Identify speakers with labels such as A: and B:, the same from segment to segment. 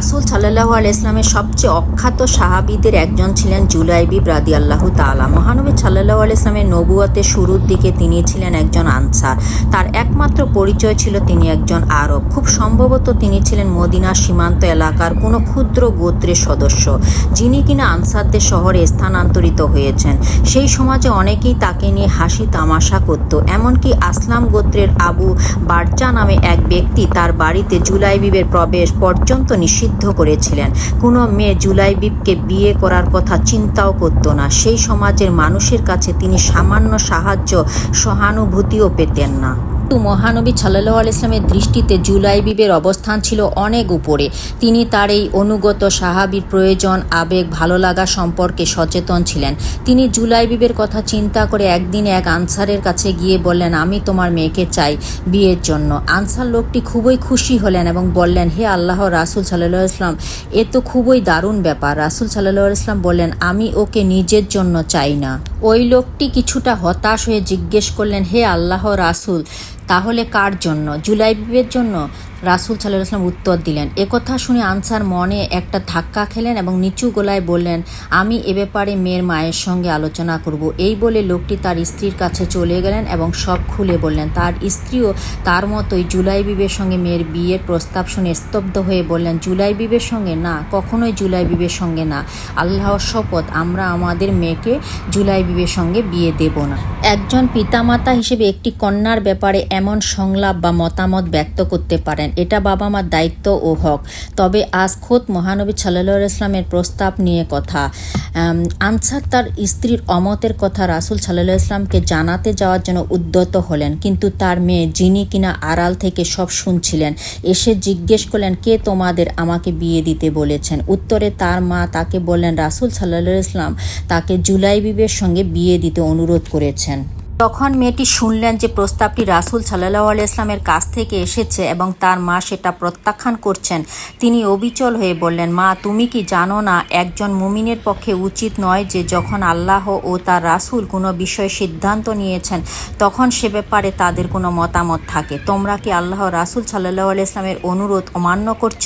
A: রাসুল সাল্লাহ আল ইসলামের সবচেয়ে অখ্যাত সাহাবিদের একজন ছিলেন জুলাইবি রাদি আল্লাহ তালা মহানবী সাল্লাহ আল ইসলামের নবুয়াতে শুরুর দিকে তিনি ছিলেন একজন আনসার। তার একমাত্র পরিচয় ছিল তিনি একজন আরব। খুব সম্ভবত তিনি ছিলেন মদিনা সীমান্ত এলাকার কোনো ক্ষুদ্র গোত্রের সদস্য, যিনি কিনা আনসারদের শহরে স্থানান্তরিত হয়েছেন। সেই সমাজে অনেকেই তাকে নিয়ে হাসি তামাশা করত, এমনকি আসলাম গোত্রের আবু বারচা নামে এক ব্যক্তি তার বাড়িতে জুলাইবিবের প্রবেশ পর্যন্ত নিষিদ্ধ করেছিলেন। কোনো মেয়ে জুলাইবিবকে বিয়ে করার কথা চিন্তাও করত না। সেই সমাজের মানুষের কাছে তিনি সামান্য সাহায্য, সহানুভূতিও পেতেন না। কিন্তু মহানবী সাল্লাহ আল ইসলামের দৃষ্টিতে জুলাইবিবের অবস্থান ছিল অনেক উপরে। তিনি তার এই অনুগত সাহাবির প্রয়োজন, আবেগ, ভালো লাগা সম্পর্কে সচেতন ছিলেন। তিনি জুলাইবিবের কথা চিন্তা করে একদিন এক আনসারের কাছে গিয়ে বললেন, আমি তোমার মেয়েকে চাই বিয়ের জন্য। আনসার লোকটি খুবই খুশি হলেন এবং বললেন, হে আল্লাহ রাসুল সাল্লাহ ইসলাম এ তো খুবই দারুণ ব্যাপার। রাসুল সাল্লাহ ইসলাম বললেন, আমি ওকে নিজের জন্য চাই না। ওই লোকটি কিছুটা হতাশ হয়ে জিজ্ঞেস করলেন, হে আল্লাহ রাসুল তাহলে কার জন্য? জুলাইবের জন্য? রাসুল সাল্লাহ আসলাম উত্তর দিলেন। একথা শুনে আনসার মনে একটা ধাক্কা খেলেন এবং নিচু গলায় বললেন, আমি এ ব্যাপারে মেয়ের মায়ের সঙ্গে আলোচনা করব। এই বলে লোকটি তার স্ত্রীর কাছে চলে গেলেন এবং সব খুলে বললেন, তার স্ত্রীও তার মতোই জুলাই বিবের সঙ্গে মেয়ের বিয়ের প্রস্তাব শুনে স্তব্ধ হয়ে বললেন, জুলাই বিবের সঙ্গে? না, কখনোই জুলাই বিবের সঙ্গে না। আল্লাহর শপথ, আমরা আমাদের মেয়েকে জুলাই বিবের সঙ্গে বিয়ে দেব না। একজন পিতামাতা হিসেবে একটি কন্যার ব্যাপারে এমন সংলাপ বা মতামত ব্যক্ত করতে পারেন। এটা বাবা মার দায়িত্ব ও হক। তবে আজ খোদ মহানবী সাল্লাহ ইসলামের প্রস্তাব নিয়ে কথা। আনসার তার স্ত্রীর অমতের কথা রাসুল সাল্লাহ ইসলামকে জানাতে যাওয়ার জন্য উদ্যত হলেন। কিন্তু তার মেয়ে, যিনি কিনা আড়াল থেকে সব শুনছিলেন, এসে জিজ্ঞেস করলেন, কে তোমাদের আমাকে বিয়ে দিতে বলেছেন? উত্তরে, তার মা তাকে বললেন, রাসুল সাল্লাহ ইসলাম তাকে জুলাই বিবের সঙ্গে বিয়ে দিতে অনুরোধ করেছেন। তখন মেয়েটি শুনলেন যে প্রস্তাবটি রাসুল সাল্লাহ ইসলামের কাছ থেকে এসেছে এবং তার মা সেটা প্রত্যাখ্যান করছেন। তিনি অবিচল হয়ে বললেন, মা, তুমি কি জানো না, একজন মুমিনের পক্ষে উচিত নয় যে যখন আল্লাহ ও তার রাসুল কোনো বিষয়ে সিদ্ধান্ত নিয়েছেন, তখন সে ব্যাপারে তাদের কোনো মতামত থাকে। তোমরা কি আল্লাহ রাসুল সাল্লাহ ইসলামের অনুরোধ অমান্য করছ?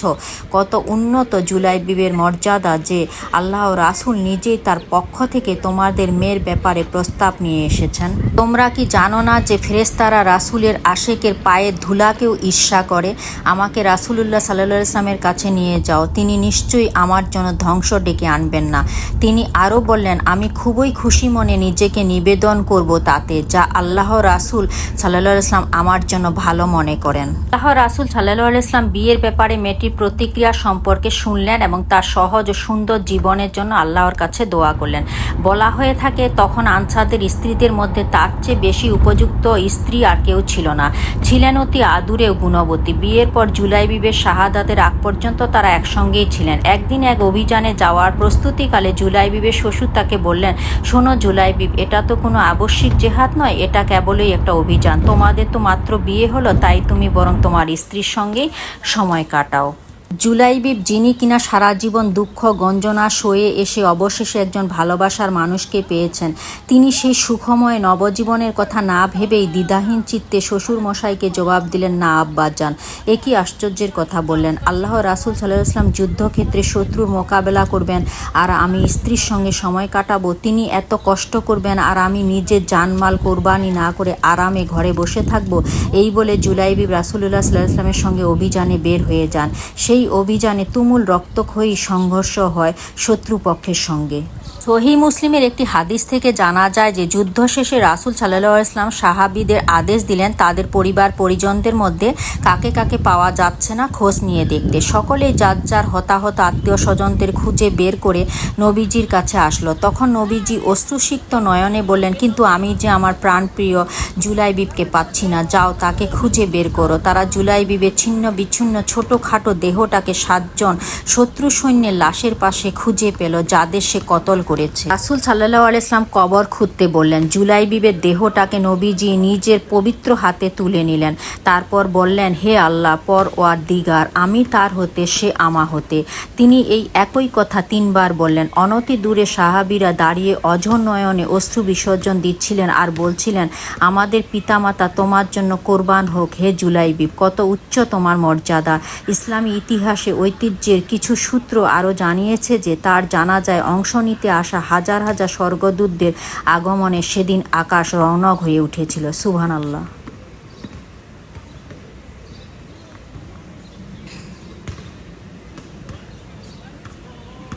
A: কত উন্নত জুলাই বিবের মর্যাদা যে আল্লাহ রাসুল নিজেই তার পক্ষ থেকে তোমাদের মেয়ের ব্যাপারে প্রস্তাব নিয়ে এসেছেন। তোমরা কি জানো না যে ফেরেস্তারা রাসুলের আশেকের পায়ের ধুলাকেও ঈর্ষা করে? আমাকে রাসুলুল্লাহ সাল্লাহ ইসলামের কাছে নিয়ে যাও। তিনি নিশ্চয়ই আমার জন্য ধ্বংস ডেকে আনবেন না। তিনি আরও বললেন, আমি খুবই খুশি মনে নিজেকে নিবেদন করব তাতে, যা আল্লাহ রাসুল সাল্লাহ ইসলাম আমার জন্য ভালো মনে করেন। আল্লাহ রাসুল সাল্লাহ ইসলাম বিয়ের ব্যাপারে মেয়েটির প্রতিক্রিয়া সম্পর্কে শুনলেন এবং তার সহজ ও সুন্দর জীবনের জন্য আল্লাহর কাছে দোয়া করলেন। বলা হয়ে থাকে, তখন আনসারদের স্ত্রীদের মধ্যে তার চেয়ে বেশি উপযুক্ত স্ত্রী আর কেউ ছিল না। ছিলেন অতি আদুরে গুণবতী। বিয়ের পর জুলাই বিবের শাহাদাতের আগ পর্যন্ত তারা একসঙ্গেই ছিলেন। একদিন এক অভিযানে যাওয়ার প্রস্তুতিকালে জুলাই বিবের শ্বশুর তাকে বললেন, শোনো জুলাই বিব, এটা তো কোনো আবশ্যিক জেহাদ নয়, এটা কেবলই একটা অভিযান। তোমাদের তো মাত্র বিয়ে হলো, তাই তুমি বরং তোমার স্ত্রীর সঙ্গেই সময় কাটাও। জুলাইবিব যিনি কিনা সারা জীবন দুঃখ, গঞ্জনা, সয়ে এসে অবশেষে একজন ভালোবাসার মানুষকে পেয়েছেন। তিনি সেই সুখময় নবজীবনের কথা না ভেবেই দ্বিধাহীন চিত্তে শ্বশুর মশাইকে জবাব দিলেন, না, আব্বাজান। এ কি আশ্চর্যের কথা বললেন। আল্লাহ রাসুল সাল্লাহ ইসলাম যুদ্ধক্ষেত্রে শত্রুর মোকাবেলা করবেন, আর আমি স্ত্রীর সঙ্গে সময় কাটাবো। তিনি এত কষ্ট করবেন, আর আমি নিজে জানমাল কোরবানি না করে আরামে ঘরে বসে থাকব। এই বলে জুলাইবিব রাসুল্লাহ সাল্লাহ ইসলামের সঙ্গে অভিযানে বের হয়ে যান। সেই অভিযানে তুমুল রক্তক্ষয়ী সংঘর্ষ হয় শত্রুপক্ষের সঙ্গে। সহি মুসলিমের একটি হাদিস থেকে জানা যায় যে, যুদ্ধ শেষে রাসুল সাল্লাহ ইসলাম সাহাবিদের আদেশ দিলেন, তাদের পরিবার পরিজনদের মধ্যে কাকে কাকে পাওয়া যাচ্ছে না খোঁজ নিয়ে দেখতে। সকলেই যার যার হতাহত আত্মীয় স্বজনদের খুঁজে বের করে নবীজির কাছে আসলো। তখন নবীজি অশ্রুসিক্ত নয়নে বললেন, কিন্তু আমি যে আমার প্রাণপ্রিয় জুলাইবিবকে পাচ্ছি না, যাও তাকে খুঁজে বের করো। তারা জুলাইবিবের ছিন্ন বিচ্ছিন্ন ছোটোখাটো দেহটাকে সাতজন শত্রু সৈন্যের লাশের পাশে খুঁজে পেল, যাদের সে কতল করে করেছে। রাসুল সাল্লাহ আলাইসলাম কবর খুঁজতে বললেন, জুলাই বিবের দেহটাকে নবীজি নিজের পবিত্র হাতে তুলে নিলেন। তারপর বললেন, হে আল্লাহ পর ওয়ার দিগার, আমি তার হতে, সে আমা হতে। তিনি এই একই কথা তিনবার বললেন। অনতি দূরে সাহাবিরা দাঁড়িয়ে অঝর নয়নে অশ্রু বিসর্জন দিচ্ছিলেন আর বলছিলেন, আমাদের পিতামাতা তোমার জন্য কোরবান হোক, হে জুলাইবিব কত উচ্চ তোমার মর্যাদা। ইসলামী ইতিহাসে ঐতিহ্যের কিছু সূত্র আরও জানিয়েছে যে তার জানাজায় অংশ নিতে আসা হাজার হাজার স্বর্গদূতদের আগমনে সেদিন আকাশ রৌনক হয়ে উঠেছিল। সুবহানাল্লাহ।